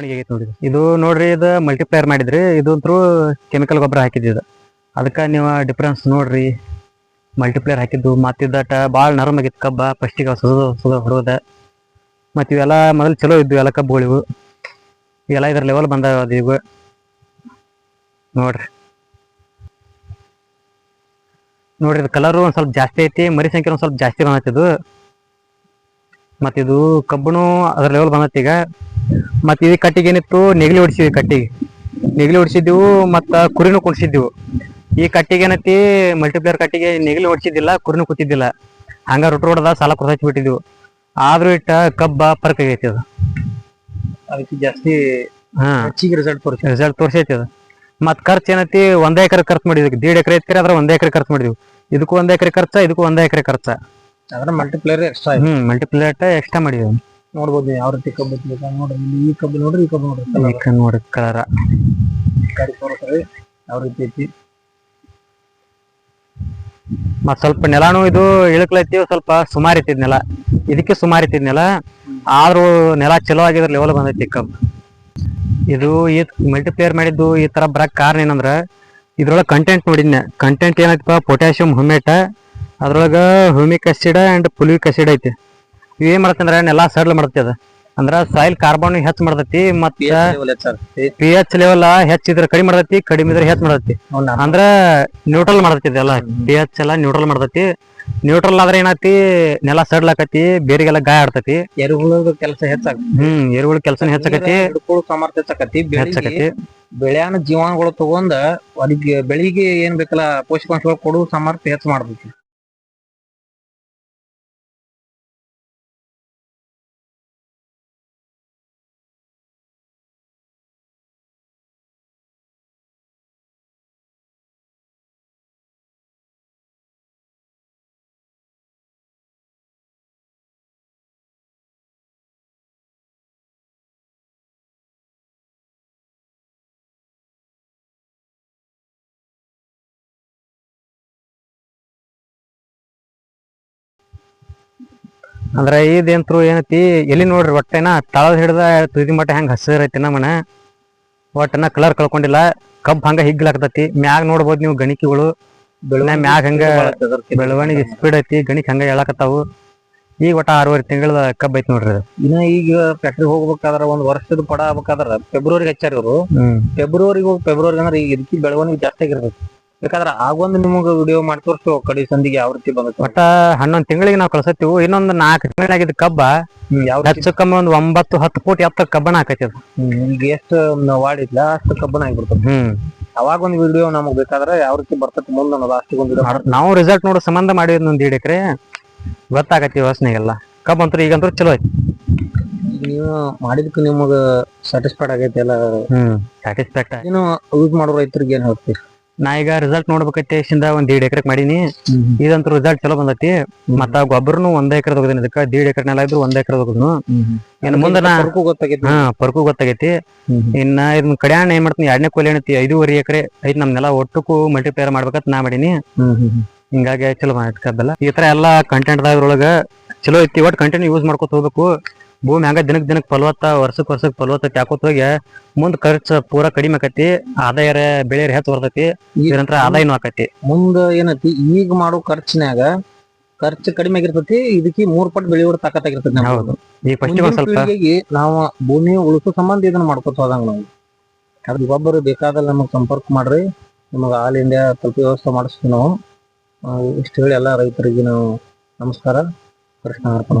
ಬೆಳವಣಿಗೆ ನೋಡ್ರಿ. ಇದು ನೋಡ್ರಿ, ಇದು ಮಲ್ಟಿಪ್ಲೇಯರ್ ಮಾಡಿದ್ರಿ. ಇದು ಥ್ರೂ ಕೆಮಿಕಲ್ ಗೊಬ್ಬರ ಹಾಕಿದ್ದು ಅದಕ್ಕೆ ನೀವು ಡಿಫ್ರೆನ್ಸ್ ನೋಡ್ರಿ. ಮಲ್ಟಿಪ್ಲೇಯರ್ ಹಾಕಿದ್ದು ಮತ್ತಿದ್ದಟ ಭಾಳ ನರಮ್ ಆಗಿತ್ತು ಕಬ್ಬ. ಫಸ್ಟಿಗೆ ಸುದ ಸುದ ಹೊಡೋದ. ಮತ್ತು ಇವೆಲ್ಲ ಮೊದಲು ಚಲೋ ಇದ್ದು ಎಲ್ಲ ಕಬ್ಬುಗಳಿವು ಇವೆಲ್ಲ ಇದ್ರ ಲೆವೆಲ್ ಬಂದಾವ ಅದು ಇವು. ನೋಡ್ರಿ. ನೋಡ್ರಿ, ಇದು ಕಲರು ಒಂದು ಸ್ವಲ್ಪ ಜಾಸ್ತಿ ಐತಿ, ಮರಿ ಸಂಖ್ಯೆ ಒಂದು ಸ್ವಲ್ಪ ಜಾಸ್ತಿ ಬಂದೈತಿ ಮತ್ತು ಇದು ಕಬ್ಬನು ಅದ್ರ ಲೆವೆಲ್ ಬಂದೈತಿ ಈಗ. ಮತ್ತೆ ಈ ಕಟ್ಟಿಗೆ ಏನಿತ್ತು ನೆಗಲಿ ಹೊಡಿಸಿದ್ವಿ ಕಟ್ಟಿಗೆ. ನೆಗಲಿ ಹೊಡಿಸಿದ್ವು ಮತ್ತ ಕುರಿನೂ ಕುಣಿಸಿದ್ವು ಈ ಕಟ್ಟಿಗೆ ಏನೈತಿ ಮಲ್ಟಿಪ್ಲೇಯರ್ ಕಟ್ಟಿಗೆ ನೆಗಲಿ ಹೊಡಿಸಿದ್ದಿಲ್ಲ ಕುರಿನೂ ಕೂತಿದ್ದಿಲ್ಲ. ಹಂಗ ರೊಟ್ಟ ರೋಡದ ಸಾಲ ಕೊಡ್ಸೈತಿ ಬಿಟ್ಟಿದ್ವು. ಆದ್ರೂ ಇಟ್ಟ ಕಬ್ಬ ಪರ್ಕ್ ಆಗೈತಿ ಅದು. ಅದಕ್ಕೆ ಜಾಸ್ತಿ ಹಾ. ಹೆಚ್ಚಿಗೆ ರಿಸಲ್ಟ್ ತೋರಿಸಿ. ರಿಸಲ್ಟ್ ತೋರ್ಸೈತಿ ಅದು. ಮತ್ ಖರ್ಚು ಏನೈತಿ ಒಂದೇ ಎಕರೆ ಖರ್ಚು ಮಾಡಿದ್ವಿ. ದೀಡ್ ಎಕರೆ ಐತಿ ಅದ್ರ ಒಂದೇ ಎಕರೆ ಖರ್ಚು ಮಾಡಿದ್ವಿ. ಇದಕ್ಕೂ ಒಂದೇ ಎಕರೆ ಖರ್ಚ ಇದಕ್ಕೂ ಒಂದೇ ಎಕರೆ ಖರ್ಚ. ಅದ್ರ ಮಲ್ಟಿಪ್ಲೇಯರ್ ಎಕ್ಸ್ಟ್ರಾ ಹ್ಮ್ ಮಲ್ಟಿಪ್ಲೇಟ್ ಎಕ್ಸ್ಟ್ರಾ ಮಾಡಿದ್ವಿ ನೋಡ್ಬೋದು ಯಾವ ರೀತಿ ಕಬ್ಬು ಐತಿ ನೋಡ್ರಿ ಇಲ್ಲಿ ಈ ಕಬ್ಬು ನೋಡ್ರಿ ಈ ಕಬ್ಬು ನೋಡ್ರಿ colour. ಈಗ ನೋಡಿ ಕಲರ ಗಾಡಿ ತೋರಿಸ್ರಿ ಯಾವ ರೀತಿ ಐತಿ? ಮತ್ ಸ್ವಲ್ಪ ನೆಲಾನು ಇದು ಇಳಕ್ಲೈತಿ ಸ್ವಲ್ಪ ಸುಮಾರು ಇತ್ತಿದ್ ನೆಲ. ಇದಕ್ಕೆ ಸುಮಾರು ಇತ್ತಿದ್ ನೆಲ. ಆದ್ರೂ ನೆಲ ಚಲೋ ಆಗಿದ್ರ ಲೆವೆಲ್ ಬಂದೈತಿ ಕಬ್ ಇದು ಈ ಮಲ್ಟಿಪ್ಲೇಯರ್ ಮಾಡಿದ್ದು ಈ ತರ ಬರಕ್ ಕಾರಣ ಏನಂದ್ರ ಇದ್ರೊಳಗ ಕಂಟೆಂಟ್ ನೋಡಿದ್ನೆ. ಕಂಟೆಂಟ್ ಏನೈತಪ್ಪ? ಪೊಟ್ಯಾಷಿಯಂ ಹುಮೇಟ ಅದ್ರೊಳಗ humic acid and fulvic acid ಐತಿ. ಇವೇನ್ ಏನ್ ಅಂದ್ರೆ ನೆಲ ಸಡ್ಲ್ ಮಾಡತ್ತೆ ಅದ. ಅಂದ್ರ ಸಾಯಿಲ್ ಕಾರ್ಬನ್ ಹೆಚ್ಚ ಮಾಡತೈತಿ ಮತ್ತ ಪಿ ಎಚ್ ಲೆವೆಲ್ ಹೆಚ್ಚಿದ್ರ ಕಡಿಮೆ ಮಾಡತೈತಿ ಕಡಿಮೆ ಇದ್ರೆ ಹೆಚ್ಚ್ ಮಾಡತೈತಿ. ಅಂದ್ರ ನ್ಯೂಟ್ರಲ್ ಮಾಡತೈತಿ ಎಲ್ಲ. ಪಿ ಎಚ್ ಎಲ್ಲ ನ್ಯೂಟ್ರಲ್ ಮಾಡತೈತಿ. ನ್ಯೂಟ್ರಲ್ ಆದ್ರೆ ಏನಾತಿ ನೆಲ ಸಡ್ಲಾಕತಿ ಬೇರೆಗೆಲ್ಲ ಗಾಯ ಆಡ್ತೈತಿ. ಕೆಲಸ ಹೆಚ್ಚಾಗತ್ತೆ ಹ್ಮ್ ಎರುಗಳ ಕೆಲಸ ಹೆಚ್ಚಾಕತಿ ಸಾಮರ್ಥ್ಯ ಹೆಚ್ಚಾಕತಿ ಹೆಚ್ಚಾಕತಿ ಬೆಳೆಯನ್ನ ಜೀವಾಣುಗಳು ತಗೊಂಡ ಅದಕ್ಕೆ ಬೆಳಿಗ್ಗೆ ಏನ್ ಬೇಕಲ್ಲ ಪೋಷಕಾಂಶಗಳು ಕೊಡುವ ಸಾಮರ್ಥ್ಯ ಹೆಚ್ಚು ಮಾಡ್ತೈತಿ. ಅಂದ್ರ ಇದೇಂತ್ರು ಏನೈತಿ ಎಲ್ಲಿ ನೋಡ್ರಿ ಒಟ್ಟೆನ ತಳದ ಹಿಡ್ದ ತುದಿ ಮಟ್ಟ ಹೆಂಗ್ ಹಸಿರೈತಿ ಐತಿ ನಮ್ಮನ ಒಟ್ಟನ ಕಲರ್ ಕಳ್ಕೊಂಡಿಲ್ಲ ಕಬ್ಬು ಹಂಗ ಹಿಗ್ಲಾಕ್ತತಿ ಮ್ಯಾಗ ನೋಡ್ಬೋದು ನೀವು ಗಣಿಕೆಗಳು. ಮ್ಯಾಗ ಹಂಗ ಬೆಳವಣಿಗೆ ಸ್ಪೀಡ್ ಐತಿ ಗಣಿಕ್ ಹಂಗ ಹೇಳಕತ್ತಾವು. ಈಗ ಒಟ್ಟ ಆರೂವರೆ ತಿಂಗಳ ಕಬ್ಬ ಐತಿ ನೋಡ್ರಿ ಇನ್ನ ಈಗ ಫ್ಯಾಕ್ಟ್ರಿ ಹೋಗ್ಬೇಕಾದ್ರ ಒಂದ್ ವರ್ಷದ ಪಡ ಆಗ್ಬೇಕಾದ್ರ ಫೆಬ್ರವರಿ ಹಚ್ಚಾರ ಇವರು. ಫೆಬ್ರವರಿಗೆ ಹೋಗಿ ಫೆಬ್ರವರಿ ಅಂದ್ರೆ ಈಗ ಇದಕ್ಕೆ ಬೆಳವಣಿಗೆ ಜಾಸ್ತಿ ಆಗಿರ್ತೈತಿ. ಬೇಕಾದ್ರ ಆಗೊಂದು ನಿಮಗ ವಿಡಿಯೋ ಮಾಡಿ ತೋರಿಸ್ತೇವೆ ಕಡಿ ಸಂದಿಗೆ ಯಾವ ರೀತಿ ಬಂದ್ ಒಟ್ಟ ಹನ್ನೊಂದ್ ತಿಂಗಳಿಗೆ ನಾವು ಕಳ್ಸತ್ತೀವಿ. ಇನ್ನೊಂದ್ ನಾಲ್ಕು ತಿಂಗಳಾಗಿದ್ದ ಕಬ್ಬ. ಯಾವ ಹೆಚ್ಚು ಕಮ್ಮಿ ಒಂದ್ ಒಂಬತ್ತು ಹತ್ತು ಕೋಟಿ ಎತ್ತರ ಕಬ್ಬನ ಹಾಕೈತಿ ಅದು ಈಗ ಎಷ್ಟು ವಾಡಿದ್ಲ ಅಷ್ಟು ಕಬ್ಬನ ಆಗಿಬಿಡ್ತದೆ. ಹ್ಮ್. ಅವಾಗ ಒಂದು ವಿಡಿಯೋ ನಮಗ್ ಬೇಕಾದ್ರೆ ಯಾವ ರೀತಿ ಬರ್ತೈತಿ ಮುಂದೆ ಅನ್ನೋದು ವಿಡಿಯೋ ನಾವು ರಿಸಲ್ಟ್ ನೋಡೋ ಸಂಬಂಧ ಮಾಡಿದ್ ಒಂದ್ ಹಿಡಿಕ್ರೆ ಎಕರೆ ಗೊತ್ತಾಗತ್ತಿ ಯೋಚನೆಗೆಲ್ಲ ಅಂತ ಅಂತೂ ಈಗಂತೂ ಚಲೋ ಐತಿ. ನೀವು ಮಾಡಿದಕ್ಕೆ ನಿಮಗ ಸ್ಯಾಟಿಸ್ಫೈಡ್ ಆಗೈತಿ ಎಲ್ಲ. ಹ್ಮ್ ಸ್ಯಾಟಿಸ್ಫ್ಯಾಕ್ಟ್ ಏನು ಯೂಸ್ ಮಾಡೋ ರೈತರಿಗೆ ಏನ್ ಹೇಳ್ತೀರಿ? ನಾ ಈಗ ರಿಸಲ್ಟ್ ನೋಡ್ಬೇಕೈತಿ ಒಂದ್ ದೀಡ್ ಎಕರೆ ಮಾಡೀನಿ. ಇದಂತೂ ರಿಸಲ್ಟ್ ಚಲೋ ಬಂದೈತಿ. ಮತ್ತ ಗೊಬ್ಬರನು ಒಂದ್ ಎಕರೆ ತಗೋದಿನಿ ಇದಕ್ಕ ದೀಡ್ ಎಕರೆ ನೆಲ ಇದ್ರು ಒಂದ್ ಎಕರೆ ತಗೋದ್ನು ಇನ್ನು ಮುಂದ ನಾ ಹಾ ಪರ್ಕು ಗೊತ್ತಾಗೈತಿ. ಇನ್ನ ಇದನ್ನ ಕಡ್ಯಾಣ ಏನ್ ಮಾಡ್ತೀನಿ ಎರಡನೇ ಕೋಲಿ ಏನೈತಿ ಐದೂವರೆ ಎಕರೆ ಐತಿ ನಮ್ ನೆಲ ಒಟ್ಟಕ್ಕೂ ಮಲ್ಟಿಪ್ಲೇಯರ್ ಮಾಡ್ಬೇಕಂತ ನಾ ಮಾಡೀನಿ. ಹಿಂಗಾಗಿ ಚಲೋ ಮಾಡೈತಿ ಕಬ್ಬೆಲ್ಲ ಈ ತರ ಎಲ್ಲಾ ಕಂಟೆಂಟ್ ಅದ್ರೊಳಗ ಚಲೋ ಐತಿ. ಒಟ್ ಕಂಟೆಂಟ್ ಯೂಸ್ ಮಾಡ್ಕೊತ ಹೋಗ್ಬೇಕು. ಭೂಮಿ ಹಂಗ ದಿನಕ್ ದಿನಕ್ ಫಲವತ್ತ ವರ್ಷಕ್ ವರ್ಷಕ್ ಫಲವತ್ತ ಯಾಕೋತ ಹೋಗಿ ಮುಂದ್ ಖರ್ಚು ಪೂರಾ ಕಡಿಮೆ ಆಕತಿ ಆದಾಯ ಬೆಳೆ ಹೆಚ್ಚು ಬರ್ತೈತಿ ಇದರ ಆದಾಯನೂ ಆಕತಿ. ಮುಂದ ಏನತಿ ಈಗ ಮಾಡೋ ಖರ್ಚಿನ್ಯಾಗ ಖರ್ಚು ಕಡಿಮೆ ಆಗಿರ್ತೈತಿ ಇದಕ್ಕೆ ಮೂರ್ ಪಟ್ಟು ಬೆಳೆ ತಾಕತ್ತಾಗಿರ್ತೈತಿ. ಹೌದು. ಈಗ ಫಸ್ಟ್ ಮುಂದಿನ ಒಂದ್ ಸ್ವಲ್ಪ ನಾವು ಭೂಮಿ ಉಳಿಸೋ ಸಂಬಂಧ ಇದನ್ನ ಮಾಡ್ಕೋತ ಹೋದಂಗ ನಾವು. ಅದ್ರ ಒಬ್ಬರು ಬೇಕಾದಲ್ಲಿ ನಮಗ್ ಸಂಪರ್ಕ ಮಾಡ್ರಿ ನಿಮಗೆ ಆಲ್ ಇಂಡಿಯಾ ಸ್ವಲ್ಪ ವ್ಯವಸ್ಥೆ ಮಾಡಿಸ್ತೀವಿ ನಾವು. ಇಷ್ಟು ಹೇಳಿ ಎಲ್ಲಾ ರೈತರಿಗೆ ನಾವು ನಮಸ್ಕಾರ. ಕೃಷ್ಣ ಅರ್ಪಣ